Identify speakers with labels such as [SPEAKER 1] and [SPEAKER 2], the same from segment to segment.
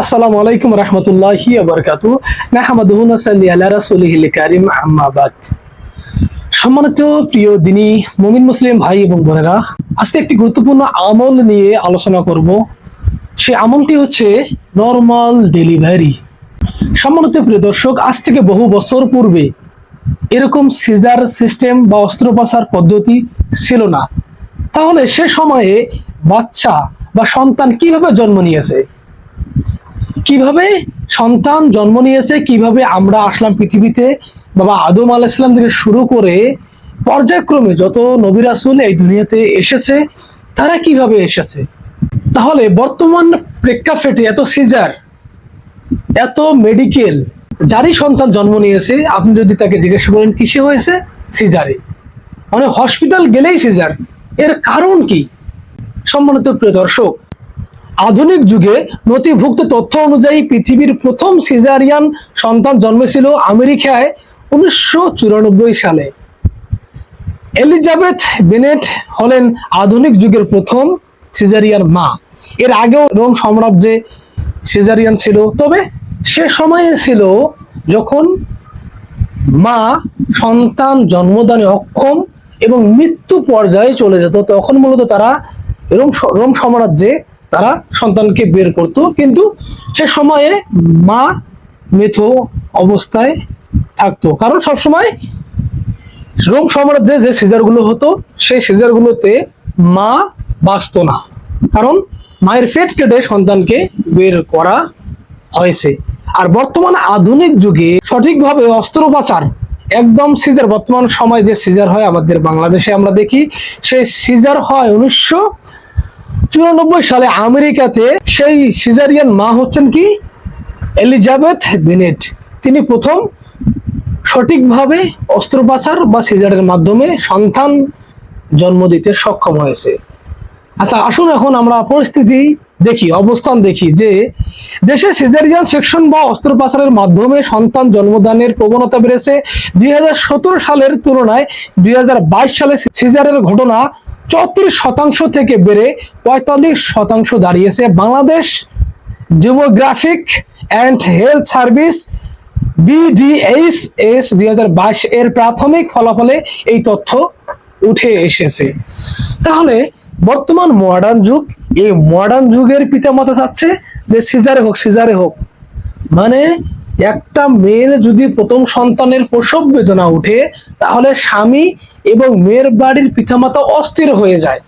[SPEAKER 1] আসসালামু আলাইকুম রহমতুল্লাহি আবরকাতু নাহমাদুহু নাসাল্লি আলা সম্মানিত প্রিয় দিনী মুমিন মুসলিম ভাই এবং বোনেরা, আজকে একটি গুরুত্বপূর্ণ আমল নিয়ে আলোচনা করব। সে আমলটি হচ্ছে নরমাল ডেলিভারি। সম্মানিত প্রিয় দর্শক, আজ থেকে বহু বছর পূর্বে এরকম সিজার সিস্টেম বা অস্ত্রোপচার পদ্ধতি ছিল না। তাহলে সে সময়ে বাচ্চা বা সন্তান কীভাবে জন্ম নিয়েছে? কীভাবে সন্তান জন্ম নিয়েছে, কীভাবে আমরা আসলাম পৃথিবীতে, বাবা আদম আলাহ ইসলাম থেকে শুরু করে পর্যায়ক্রমে যত নবী রাসূল এই দুনিয়াতে এসেছে, তারা কীভাবে এসেছে? তাহলে বর্তমান প্রেক্ষাপটে এত সিজার, এত মেডিকেল, যারই সন্তান জন্ম নিয়েছে, আপনি যদি তাকে জিজ্ঞাসা করেন, কিসে হয়েছে? সিজারে। মানে হসপিটাল গেলেই সিজার। এর কারণ কি? সম্মানিত প্রিয় দর্শক আধুনিক যুগে নথিভুক্ত তথ্য অনুযায়ী পৃথিবীর প্রথম সিজারিয়ান সন্তান জন্মেছিল আমেরিকায় উনিশশো চুরানব্বই সালে। এলিজাবেথ বেনেট হলেন আধুনিক যুগের প্রথম সিজারিয়ান মা। এর আগেও রোম সাম্রাজ্যে সিজারিয়ান ছিল। তবে সে সময়ে ছিল যখন মা সন্তান জন্মদানে অক্ষম এবং মৃত্যু পর্যায়ে চলে যেত, তখন মূলত তারা রোম রোম সাম্রাজ্যে তারা সন্তানকে বের করত। কিন্তু সে সময়ে মা মৃত অবস্থায় থাকতো। কারণ সবসময় রোম সাম্রাজ্যে যে সিজারগুলো হতো, সেই সিজারগুলোতে মা বাঁচত না। কারণ মায়ের পেট কেটে সন্তানকে বের করা হয়েছে। আর বর্তমান আধুনিক যুগে সঠিকভাবে অস্ত্রোপচার একদম সিজার, বর্তমান সময় যে সিজার হয় আমাদের বাংলাদেশে আমরা দেখি, সেই সিজার হয় উনিশশো চুরানব্বই সালে আমেরিকাতে সেই সিজারিয়ান মা হচ্ছেন কি? Elizabeth Bennet. তিনি প্রথম সঠিকভাবে অস্ত্রোপচার বা সিজারের মাধ্যমে সন্তান জন্ম দিতে সক্ষম হয়েছে। আচ্ছা আসুন এখন আমরা পরিস্থিতি দেখি, অবস্থান দেখি যে দেশে সিজারিয়ান সেকশন বা অস্ত্রোপচারের মাধ্যমে সন্তান জন্মদানের প্রবণতা বেড়েছে। দুই হাজার সতেরো সালের তুলনায় দুই হাজার বাইশ সালে সিজারের ঘটনা চৌত্রিশ শতাংশ থেকে বেড়ে পঁয়তাল্লিশ শতাংশ দাঁড়িয়েছে Bangladesh demographic and health service BDH S দুই এর প্রাথমিক ফলাফলে এই তথ্য উঠে এসেছে। তাহলে বর্তমান মডার্ন যুগ, এই মডার্ন যুগের পিতামাতা চাচ্ছে যে সিজারে হোক সিজারে হোক। মানে একটা মেয়ের যদি প্রথম সন্তানের প্রসব বেদনা উঠে, তাহলে স্বামী এবং মেয়ের বাড়ির পিতামাতা অস্থির হয়ে যায়।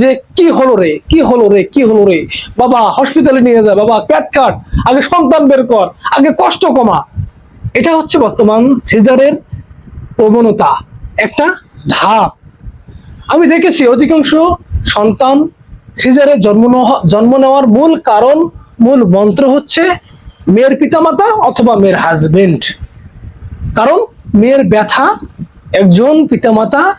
[SPEAKER 1] যে, কি হলো রে? কি হলো রে? কি হলো রে? বাবা হসপিটালে নিয়ে যায় বাবা প্যাট কাট, আগে সন্তান বের কর, আগে কষ্ট কমা। এটা হচ্ছে বর্তমান সিজারের প্রবণতা। একটা ধাপ। আমি দেখেছি অধিকাংশ সন্তান সিজারে জন্ম জন্ম নেওয়ার মূল কারণ, মূল মন্ত্র হচ্ছে মেয়ের পিতামাতা অথবা মেয়ের হাজবেন্ড কারণ মেয়ের ব্যথা একজন পিতামাতা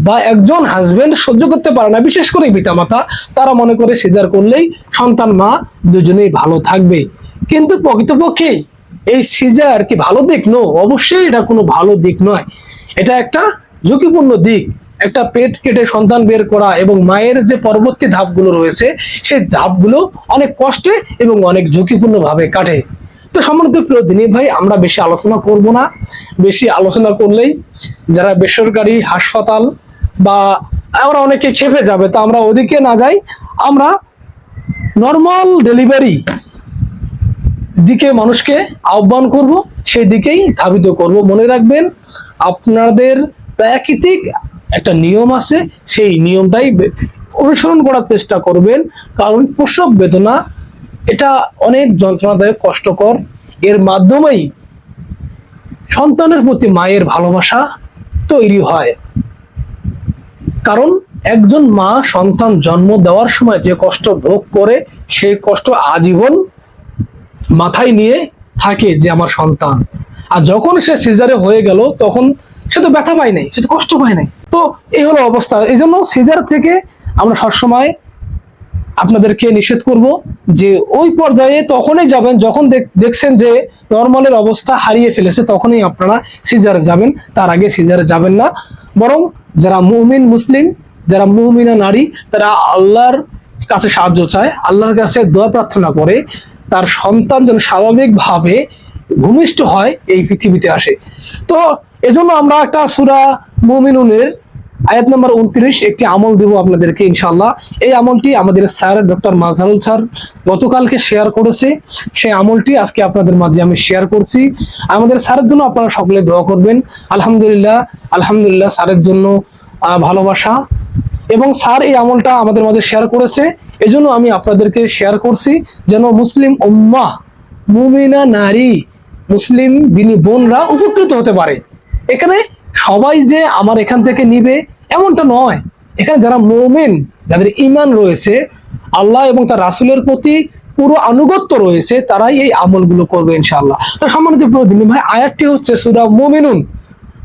[SPEAKER 1] বা একজন হাজবেন্ড সহ্য করতে পারে না, বিশেষ করে পিতামাতা, তারা মনে করে সিজার করলেই সন্তান, মা দুজনেই ভালো থাকবে। কিন্তু প্রকৃতপক্ষে এই সিজার কি ভালো দিক? নো অবশ্যই এটা কোনো ভালো দিক নয়। এটা একটা ঝুঁকিপূর্ণ দিক। একটা পেট কেটে সন্তান বের করা এবং মায়ের যে পরবর্তী ধাপগুলো রয়েছে, সেই ধাপগুলো অনেক কষ্টে এবং অনেক ঝুঁকিপূর্ণ ভাবে কাটে। তো সম্মানিত প্রিয় দিনী, ভাই, আমরা বেশি আলোচনা করব না। বেশি আলোচনা করলেই যারা বেসরকারি হাসপাতাল বা আমরা অনেকে খেপে যাবে, তো আমরা ওদিকে না যাই। আমরা নর্মাল ডেলিভারি দিকে মানুষকে আহ্বান করব সেই দিকেই ধাবিত করব। মনে রাখবেন, আপনাদের প্রাকৃতিক একটা নিয়ম আছে, সেই নিয়মটাই অনুসরণ করার চেষ্টা করবেন। কারণ প্রসব বেদনা এটা অনেক যন্ত্রণাদায়ক, কষ্টকর। এর মাধ্যমেই সন্তানের প্রতি মায়ের ভালোবাসা তৈরি হয়। কারণ একজন মা সন্তান জন্ম দেওয়ার সময় যে কষ্ট ভোগ করে সেই কষ্ট আজীবন মাথায় নিয়ে থাকে যে আমার সন্তান। আর যখন সে সিজারে হয়ে গেল, তখন সে তো ব্যথা পায় নাই, সে তো কষ্ট পায় নাই। তো এই হলো অবস্থা। এই জন্য সিজার থেকে আমরা সবসময় আপনাদেরকে নিষেধ করব যে ওই পর্যায়ে তখনই যাবেন, যখন দেখ- দেখছেন যে নর্মালের অবস্থা হারিয়ে ফেলেছে, তখনই আপনারা সিজারে যাবেন। তার আগে সিজারে যাবেন না। বরং যারা মুমিন মুসলিম, যারা মুমিনা নারী, তারা আল্লাহর কাছে সাহায্য চায়, আল্লাহর কাছে দোয়া প্রার্থনা করে, তার সন্তান যেন স্বাভাবিকভাবে ভূমিষ্ঠ হয়, এই পৃথিবীতে আসে। তো এজন্য আমরা একটা সুরা মুমিনুনের আয়াত নম্বর উনত্রিশ, একটি আমল দেব আপনাদেরকে ইনশাল্লাহ এই আমলটি আমাদের স্যার, ডক্টর মাজহারুল স্যার গতকালকে শেয়ার করেছে। সেই আমলটি আজকে আপনাদের মাঝে আমি শেয়ার করছি। আমাদের স্যারের জন্য আপনারা সকলে দোয়া করবেন। আলহামদুলিল্লাহ আলহামদুলিল্লাহ স্যারের জন্য ভালোবাসা। এবং স্যার এই আমলটা আমাদের মাঝে শেয়ার করেছে। এজন্য আমি আপনাদেরকে শেয়ার করছি যেন মুসলিম উম্মা মুমিনা নারী, মুসলিম দিনী বোনরা উপকৃত হতে পারে। এখানে সবাই যে আমার এখান থেকে নিবে এমনটা নয়। এখানে যারা মোমেন, যাদের ইমান রয়েছে, আল্লাহ এবং তার রাসুলের প্রতি পুরো আনুগত্য রয়েছে, তারাই এই আমলগুলো করবে ইনশাআল্লাহ। তো সম্মানিত প্রদিনী ভাই, আয়াতটি হচ্ছে সুরা মোমিনুন।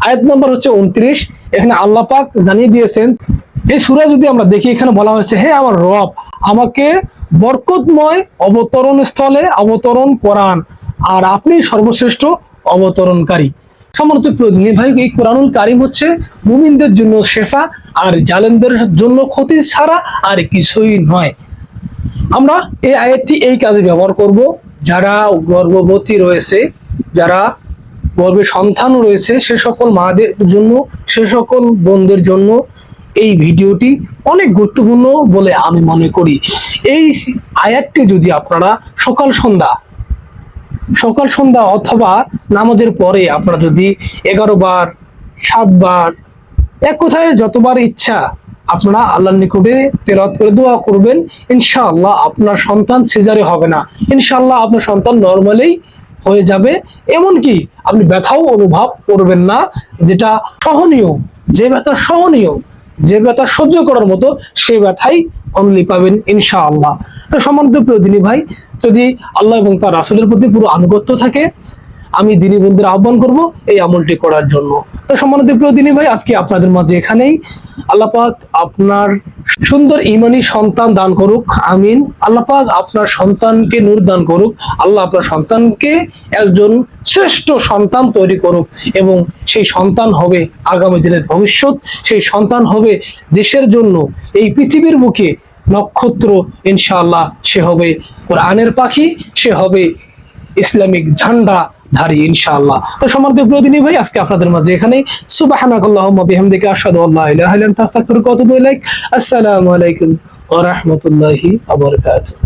[SPEAKER 1] আয়াত নম্বর হচ্ছে উনত্রিশ। এখানে আল্লাহ পাক জানিয়ে দিয়েছেন এই সুরা, যদি আমরা দেখি, এখানে বলা হয়েছে, হে আমার রব, আমাকে বরকতময় অবতরণ স্থলে অবতরণ করান, আর আপনি সর্বশ্রেষ্ঠ অবতরণকারী। সম্মানিত প্রতিনিধি ভাই, এই কোরআনুল কারিম হচ্ছে মুমিনদের জন্য শেফা আর জালেমদের জন্য ক্ষতি ছাড়া আর কিছুই নয়। আমরা এই আয়াতটি এই কাজে ব্যবহার করব। যারা গর্ভবতী রয়েছে, যারা গর্ভে সন্তান রয়েছে, সে সকল মাদের জন্য, সে সকল বোনদের জন্য এই ভিডিওটি অনেক গুরুত্বপূর্ণ বলে আমি মনে করি। এই আয়াতটি যদি আপনারা সকাল সন্ধ্যা সকাল, সন্ধ্যা অথবা নামাজের পরে আপনারা যদি এগারো বার সাতবার এক কথায় যতবার ইচ্ছা আপনারা আল্লাহর নিকটে তেলাওয়াত করে দোয়া করবেন। ইনশাআল্লাহ আপনার সন্তান সিজারে হবে না। ইনশাআল্লাহ আপনার সন্তান নর্মালি হয়ে যাবে। এমনকি আপনি ব্যথাও অনুভব করবেন না, যেটা সহনীয়, যে ব্যথা সহনীয়। যে ব্যথা সহ্য করার মতো সেই ব্যথাই অনলি পাবেন ইনশাআল্লাহ। তো সম্বন্ধ প্রিয় দিনী ভাই, যদি আল্লাহ এবং তার রাসুলের প্রতি পুরো আনুগত্য থাকে আমি দিনী বন্ধুদের আহ্বান করব এই আমলটি করার জন্য। তো সম্মানিত প্রিয় দিনী ভাই, আজকে আপনাদের মাঝে এখানেই আল্লাহ পাক আপনার সুন্দর ইমানি সন্তান দান করুক, আমিন। আল্লাহ পাক আপনার সন্তানকে নূর দান করুক, আল্লাহ আপনার সন্তানকে একজন শ্রেষ্ঠ সন্তান তৈরি করুক এবং সেই সন্তান হবে আগামী দিনের ভবিষ্যৎ, সেই সন্তান হবে দেশের জন্য এই পৃথিবীর বুকে নক্ষত্র, ইনশাআল্লাহ সে হবে কোরআনের পাখি, সে হবে ইসলামিক ঝান্ডা ধারী, ইনশাআল্লাহ। তো সম্মানিত প্রতিনিধি ভাই, আজকে আপনাদের মাঝে এখানে সুবহানাকাল্লাহুম্মা বিহামদিকা আশহাদু আল্লা ইলাহা ইল্লা আনতা, আস্তাগফিরুকা ওয়া আতুবু ইলাইক। আসসালামু আলাইকুম ওয়া রাহমাতুল্লাহি ওয়া বারাকাতুহু।